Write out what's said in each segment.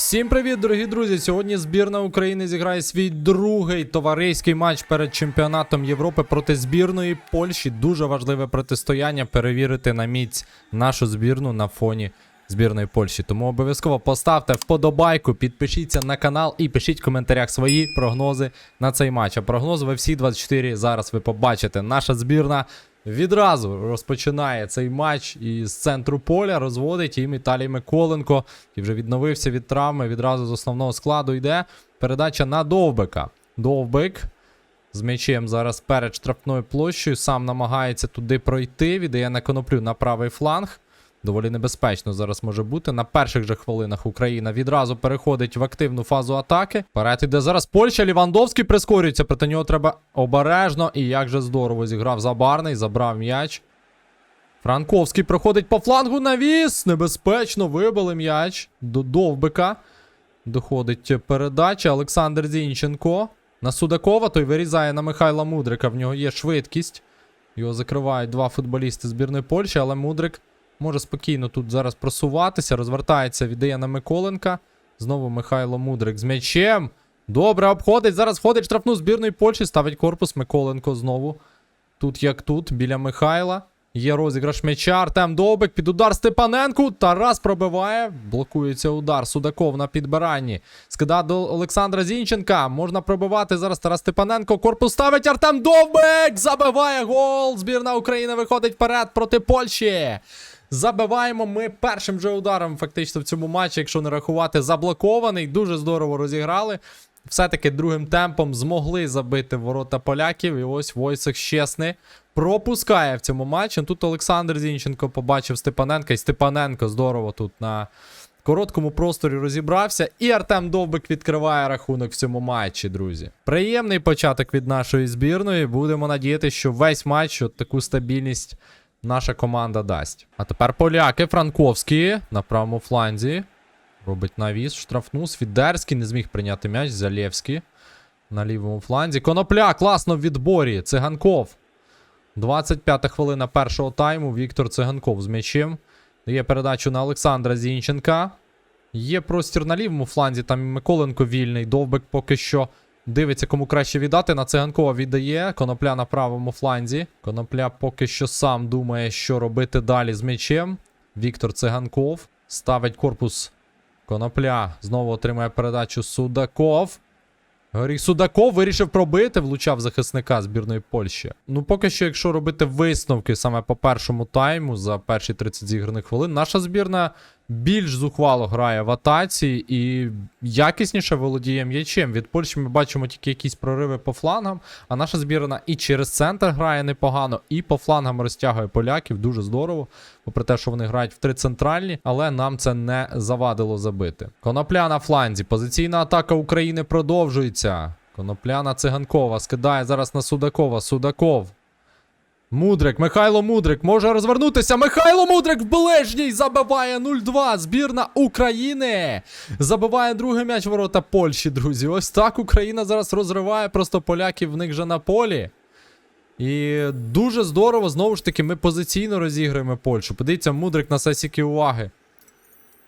Всім привіт, дорогі друзі! Сьогодні збірна України зіграє свій другий товариський матч перед чемпіонатом Європи проти збірної Польщі. Дуже важливе протистояння перевірити на міць нашу збірну на фоні збірної Польщі. Тому обов'язково поставте вподобайку, підпишіться на канал і пишіть в коментарях свої прогнози на цей матч. А прогноз в всі 24 зараз ви побачите. Наша збірна відразу розпочинає цей матч із центру поля, розводить їм Віталій Миколенко, який вже відновився від травми. Відразу з основного складу йде. Передача на Довбика. Довбик з м'ячем зараз перед штрафною площею. Сам намагається туди пройти. Віддає на коноплю на правий фланг. Доволі небезпечно зараз може бути. На перших же хвилинах Україна відразу переходить в активну фазу атаки. Вперед іде зараз Польща. Лівандовський прискорюється, проти нього треба обережно. І як же здорово зіграв Забарний, забрав м'яч. Франковський проходить по флангу навіс. Небезпечно вибили м'яч до Довбика. Доходить передача. Олександр Зінченко. На Судакова той вирізає на Михайла Мудрика. В нього є швидкість. Його закривають два футболісти збірної Польщі, але Мудрик може спокійно тут зараз просуватися. Розвертається, віддає на Миколенка. Знову Михайло Мудрик з м'ячем. Добре, обходить. Зараз входить штрафну збірної Польщі. Ставить корпус Миколенко знову. Тут як тут, біля Михайла. Є розіграш м'яча. Артем Довбик під удар Степаненку. Тарас пробиває. Блокується удар. Судаков на підбиранні. Скида до Олександра Зінченка. Можна пробивати зараз Тарас Степаненко. Корпус ставить Артем Довбик. Забиває гол. Збірна України виходить вперед проти Польщі. Забиваємо ми першим же ударом, фактично в цьому матчі, якщо не рахувати, заблокований. Дуже здорово розіграли. Все-таки другим темпом змогли забити ворота поляків. І ось Войцех Щесний пропускає в цьому матчі. Тут Олександр Зінченко побачив Степаненка, і Степаненко здорово тут на короткому просторі розібрався. І Артем Довбик відкриває рахунок в цьому матчі, друзі. Приємний початок від нашої збірної. Будемо надіятися, що весь матч от таку стабільність наша команда дасть. А тепер поляки, Франковський на правому фланзі. Робить навіс, штрафну. Свідерський не зміг прийняти м'яч. Залєвський на лівому фланзі. Конопля класно в відборі. Циганков. 25-та хвилина першого тайму. Віктор Циганков з м'ячем. Дає передачу на Олександра Зінченка. Є простір на лівому фланзі. Там Миколенко вільний. Довбик поки що дивиться, кому краще віддати. На циганкова віддає. Конопля на правому фланзі. Конопля поки що сам думає, що робити далі з м'ячем. Віктор Циганков ставить корпус Конопля. Знову отримує передачу Судаков. Горій Судаков вирішив пробити, влучав захисника збірної Польщі. Ну, поки що, якщо робити висновки саме по першому тайму за перші 30 зіграних хвилин, наша збірна більш зухвало грає в атаці і якісніше володіє м'ячем. Від Польщі ми бачимо тільки якісь прориви по флангам, а наша збірна і через центр грає непогано, і по флангам розтягує поляків. Дуже здорово. Попри те, що вони грають в три центральні, але нам це не завадило забити. Конопля на фланзі. Позиційна атака України продовжується. Конопляна циганкова скидає зараз на Судакова. Судаков. Мудрик, Михайло Мудрик може розвернутися. Михайло Мудрик в ближній забиває 0-2. Збірна України. Забиває другий м'яч ворота Польщі, друзі. Ось так Україна зараз розриває просто поляків в них же на полі. І дуже здорово, знову ж таки, ми позиційно розіграємо Польщу. Подивіться, Мудрик на сесіки уваги.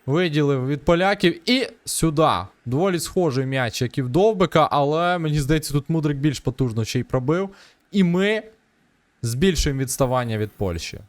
Виділив від поляків і сюди. Доволі схожий м'яч, як і в Довбика, але мені здається, тут Мудрик більш потужно ще й пробив. І ми збільшуємо відставання від Польщі.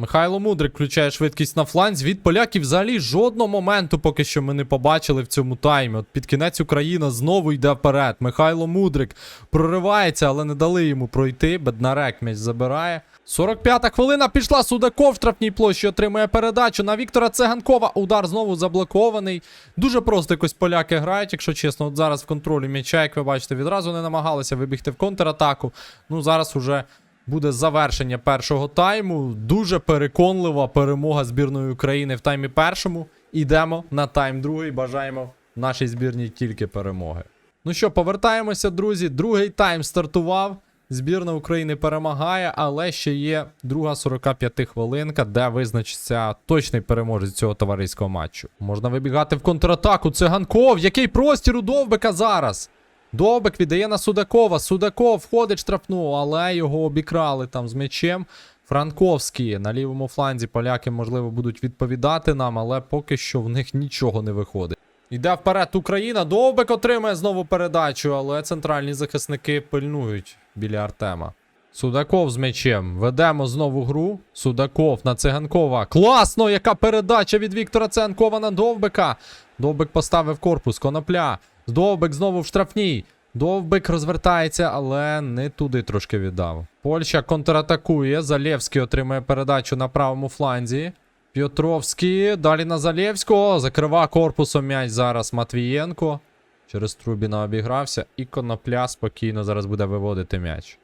Михайло Мудрик включає швидкість на фланзі. Від поляків взагалі жодного моменту поки що ми не побачили в цьому таймі. От під кінець Україна знову йде вперед. Михайло Мудрик проривається, але не дали йому пройти. Беднарек м'яч забирає. 45-та хвилина пішла. Судаков в штрафній площі отримує передачу на Віктора Цеганкова. Удар знову заблокований. Дуже просто якось поляки грають, якщо чесно. От зараз в контролі м'яча, як ви бачите, відразу не намагалися вибігти в контратаку. Ну зараз уже буде завершення першого тайму. Дуже переконлива перемога збірної України в таймі першому. Ідемо на тайм другий. Бажаємо нашій збірній тільки перемоги. Ну що, повертаємося, друзі. Другий тайм стартував. Збірна України перемагає, але ще є друга 45 хвилинка, де визначиться точний переможець цього товариського матчу. Можна вибігати в контратаку. Циганков. Який простір у Довбика зараз? Довбик віддає на Судакова. Судаков входить штрафну, але його обікрали там з м'ячем. Франковський на лівому фланзі поляки, можливо, будуть відповідати нам, але поки що в них нічого не виходить. Йде вперед Україна. Довбик отримає знову передачу, але центральні захисники пильнують біля Артема. Судаков з м'ячем. Ведемо знову гру. Судаков на циганкова. Класно! Яка передача від Віктора Циганкова на Довбика. Довбик поставив корпус. Конопля. Довбик знову в штрафній. Довбик розвертається, але не туди трошки віддав. Польща контратакує. Залєвський отримує передачу на правому фланзі. Петровський. Далі на Залєвського. Закрива корпусом м'яч зараз Матвієнко. Через Трубіна обігрався. І конопля спокійно зараз буде виводити м'яч.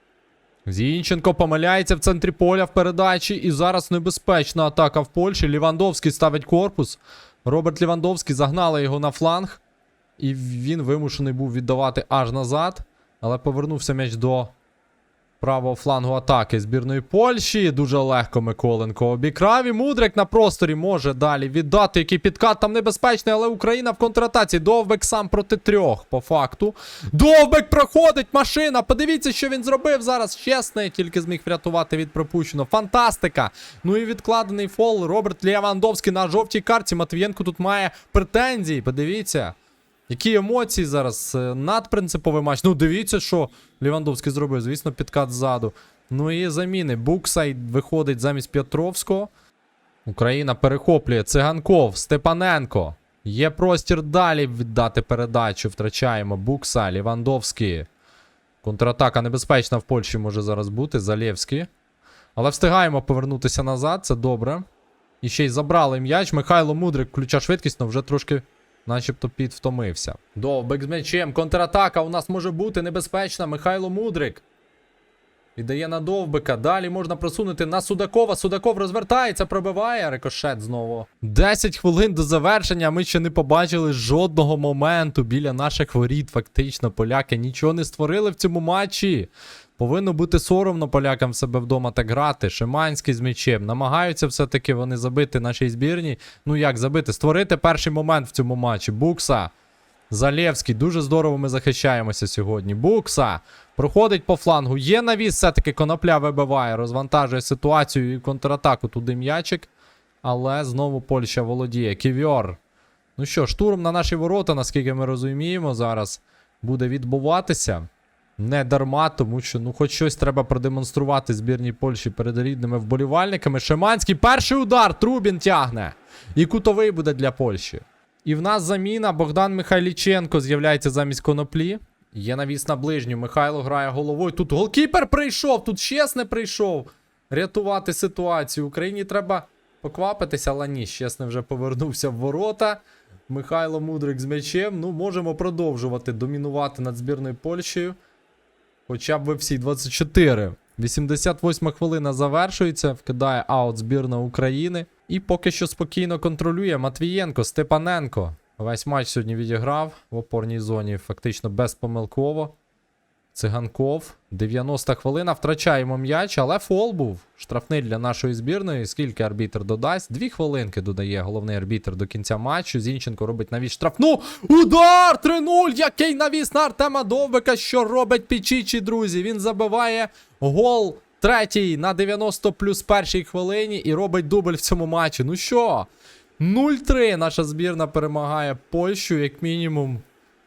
Зінченко помиляється в центрі поля в передачі. І зараз небезпечна атака в Польщі. Лівандовський ставить корпус. Роберт Лівандовський загнали його на фланг. І він вимушений був віддавати аж назад. Але повернувся м'яч до правого флангу атаки збірної Польщі. Дуже легко Миколенко обікрав. І Мудрик на просторі може далі віддати. Який підкат там небезпечний, але Україна в контратаці. Довбек сам проти трьох, по факту. Довбек проходить машина. Подивіться, що він зробив зараз. Чесний, тільки зміг врятувати від пропущеного. Фантастика! Ну і відкладений фол. Роберт Лєвандовський на жовтій карті. Матвієнко тут має претензії. Подивіться. Які емоції зараз? Е, Надпринциповий матч. Ну, дивіться, що Лівандовський зробив. Звісно, підкат ззаду. Ну і заміни. Буксай виходить замість Петровського. Україна перехоплює. Циганков, Степаненко. Є простір далі віддати передачу. Втрачаємо. Букса, Лівандовський. Контратака небезпечна в Польщі може зараз бути. Залєвський. Але встигаємо повернутися назад. Це добре. І ще й забрали м'яч. Михайло Мудрик ключа швидкість, але вже трошки начебто під втомився. Довбик з м'ячем. Контратака у нас може бути небезпечна. Михайло Мудрик. Віддає на Довбика. Далі можна просунути на Судакова. Судаков розвертається, пробиває. Рикошет знову. 10 хвилин до завершення. Ми ще не побачили жодного моменту біля наших воріт. Фактично, поляки нічого не створили в цьому матчі. Повинно бути соромно полякам себе вдома так грати. Шиманський з м'ячем. Намагаються все-таки вони забити нашій збірні. Ну як забити? Створити перший момент в цьому матчі. Букса. Залєвський. Дуже здорово ми захищаємося сьогодні. Букса. Проходить по флангу. Є навіс, все-таки конопля вибиває, розвантажує ситуацію і контратаку туди м'ячик. Але знову Польща володіє. Ківьор. Ну що, штурм на наші ворота, наскільки ми розуміємо, зараз буде відбуватися. Не дарма, тому що ну хоч щось треба продемонструвати збірній Польщі перед рідними вболівальниками. Шиманський перший удар. Трубін тягне. І кутовий буде для Польщі. І в нас заміна. Богдан Михайліченко з'являється замість коноплі. Є навіс на ближню. Михайло грає головою. Тут голкіпер прийшов, тут чесне прийшов рятувати ситуацію. Україні треба поквапитися, але ні, чесне вже повернувся в ворота. Михайло Мудрик з м'ячем. Ну, можемо продовжувати домінувати над збірною Польщею. Хоча б ви всі 24. 88 хвилина завершується. Вкидає аут збірна України. І поки що спокійно контролює Матвієнко, Степаненко. Весь матч сьогодні відіграв в опорній зоні, фактично безпомилково. Циганков. 90 хвилина. Втрачаємо м'яч, але фол був. Штрафний для нашої збірної. Скільки арбітр додасть? Дві хвилинки додає головний арбітр до кінця матчу. Зінченко робить навіс штрафну. Удар! 3-0! Який навіс на Артема Довбика, що робить Пічічі, друзі. Він забиває гол третій на 90 плюс першій хвилині і робить дубль в цьому матчі. Ну що? 0-3 наша збірна перемагає Польщу, як мінімум.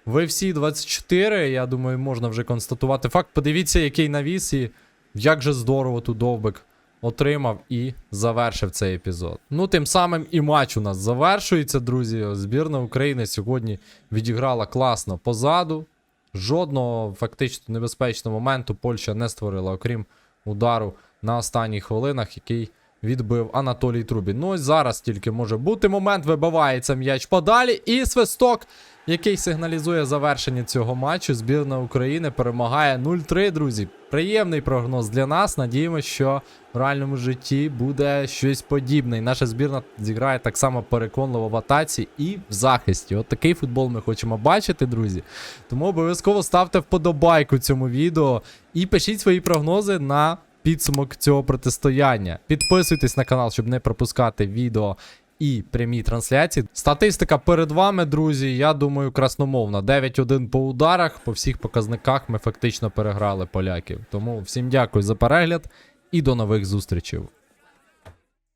Ви всі 24, я думаю, можна вже констатувати факт. Подивіться, який навіс і як же здорово тут Довбик отримав і завершив цей епізод. Ну, тим самим і матч у нас завершується, друзі. Збірна України сьогодні відіграла класно позаду. Жодного фактично небезпечного моменту Польща не створила, окрім удару на останніх хвилинах, який відбив Анатолій Трубін. Ну ось зараз тільки може бути момент, вибивається м'яч подалі, і свисток, який сигналізує завершення цього матчу. Збірна України перемагає 0-3, друзі. Приємний прогноз для нас. Надіємося, що в реальному житті буде щось подібне. І наша збірна зіграє так само переконливо в атаці і в захисті. От такий футбол ми хочемо бачити, друзі. Тому обов'язково ставте вподобайку цьому відео і пишіть свої прогнози на підсумок цього протистояння. Підписуйтесь на канал, щоб не пропускати відео і прямі трансляції. Статистика перед вами, друзі. Я думаю, красномовна. 9-1 по ударах. По всіх показниках ми фактично переграли поляків. Тому всім дякую за перегляд і до нових зустрічей.